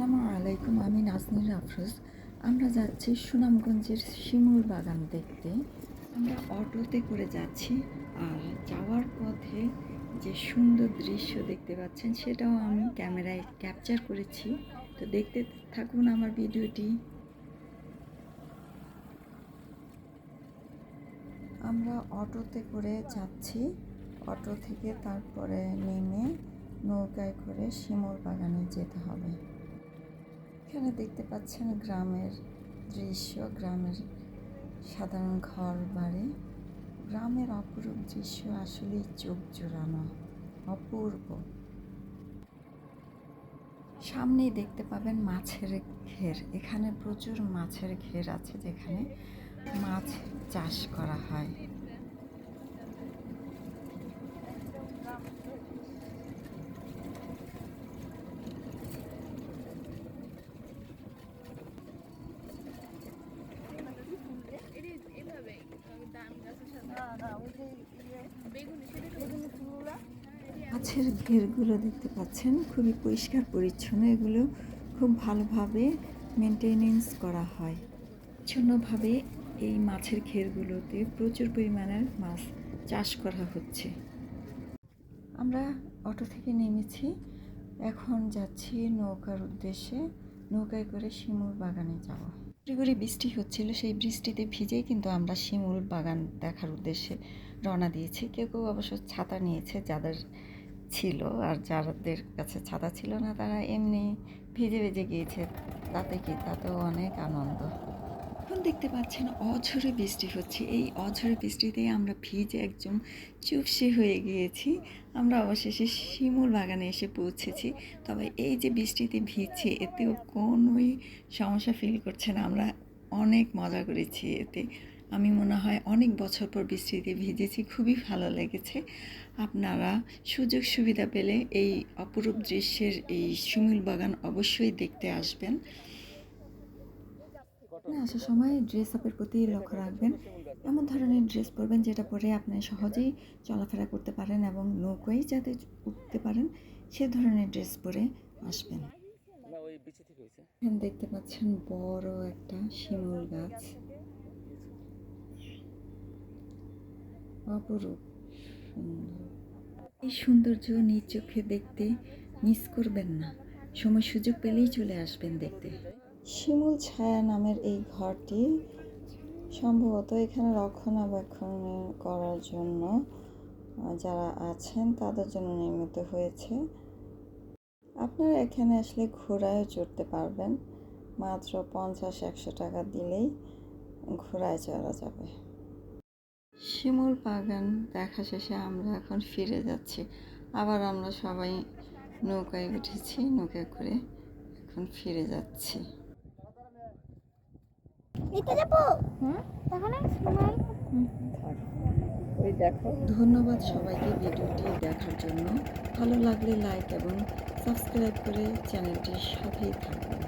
আসসালামু আলাইকুম, আমি নাজনীর আফরোজ। আমরা যাচ্ছি সুনামগঞ্জের শিমুল বাগান দেখতে। আমরা অটোতে করে যাচ্ছি আর যাওয়ার পথে যে সুন্দর দৃশ্য দেখতে পাচ্ছেন, সেটাও আমি ক্যামেরায় ক্যাপচার করেছি। তো দেখতে থাকুন আমার ভিডিওটি। আমরা অটোতে করে যাচ্ছি। অটো থেকে তারপরে নেমে নৌকায় করে শিমুল বাগানে যেতে হবে। এখানে দেখতে পাচ্ছেন গ্রামের দৃশ্য, গ্রামের সাধারণ ঘর বাড়ি। গ্রামের অপরূপ দৃশ্য আসলেই চোখ জোড়ানো, অপূর্ব। সামনেই দেখতে পাবেন মাছের ঘের। এখানে প্রচুর মাছের ঘের আছে যেখানে মাছ চাষ করা হয়। মাছের ঘেরগুলো দেখতে পাচ্ছেন, খুবই পরিষ্কার পরিচ্ছন্ন, এগুলো খুব ভালোভাবে মেনটেনেন্স করা হয়। পরিচ্ছন্নভাবে এই মাছের ঘেরগুলোতে প্রচুর পরিমাণের মাছ চাষ করা হচ্ছে। আমরা অটো থেকে নেমেছি, এখন যাচ্ছি নৌকার উদ্দেশ্যে, নৌকায় করে শিমুর বাগানে যাব। করে বৃষ্টি হচ্ছিল, সেই বৃষ্টিতে ভিজেই কিন্তু আমরা শিমুল বাগান দেখার উদ্দেশ্যে রওনা দিয়েছি। কেউ কেউ অবশ্য ছাতা নিয়েছে যাদের ছিল, আর যাদের কাছে ছাতা ছিল না, তারা এমনি ভিজে ভিজে গিয়েছে। তাতে কি? তাতেও অনেক আনন্দ। এখন দেখতে পাচ্ছেন অঝরে বৃষ্টি হচ্ছে। এই অঝরে বৃষ্টিতেই আমরা ভিজে একদম চুপসে হয়ে গিয়েছি। আমরা অবশেষে শিমুল বাগানে এসে পৌঁছেছি। তবে এই যে বৃষ্টিতে ভিজছে, এতেও কোনোই সমস্যা ফিল করছে না। আমরা অনেক মজা করেছি এতে। আমি মনে হয় অনেক বছর পর বৃষ্টিতে ভিজেছি, খুবই ভালো লেগেছে। আপনারা সুযোগ সুবিধা পেলে এই অপরূপ দৃশ্যের এই শিমুল বাগান অবশ্যই দেখতে আসবেন। আসার সময় ড্রেস আপের প্রতি লক্ষ্য রাখবেন। এমন ধরনের ড্রেস পরবেন যেটা পরে আপনি সহজেই চলাফেরা করতে পারেন এবং নৌকোয় যাতে উঠতে পারেন সে ধরনের ড্রেস পরে আসবেন। এখানে দেখতে পাচ্ছেন বড় একটা শিমুল গাছ। অপরূপ এই সৌন্দর্য নিজ চোখে দেখতে মিস করবেন না। সময় সুযোগ পেলেই চলে আসবেন দেখতে। শিমুল ছায়া নামের এই ঘরটি সম্ভবত এখানে রক্ষণাবেক্ষণ করার জন্য যারা আছেন তাদের জন্য নির্মিত হয়েছে। আপনারা এখানে আসলে ঘোড়ায় চড়তে পারবেন। মাত্র পঞ্চাশ একশো টাকা দিলেই ঘোড়ায় চড়া যাবে। শিমুল বাগান দেখা শেষে আমরা এখন ফিরে যাচ্ছি। আবার আমরা সবাই নৌকায় উঠেছি নৌকায় করে এখন ফিরে যাচ্ছি। নিতে যাব? হ্যাঁ ধন্যবাদ সবাইকে ভিডিওটি দেখার জন্য। ভালো লাগলে লাইক এবং সাবস্ক্রাইব করে চ্যানেলটির সাথেই থাকবেন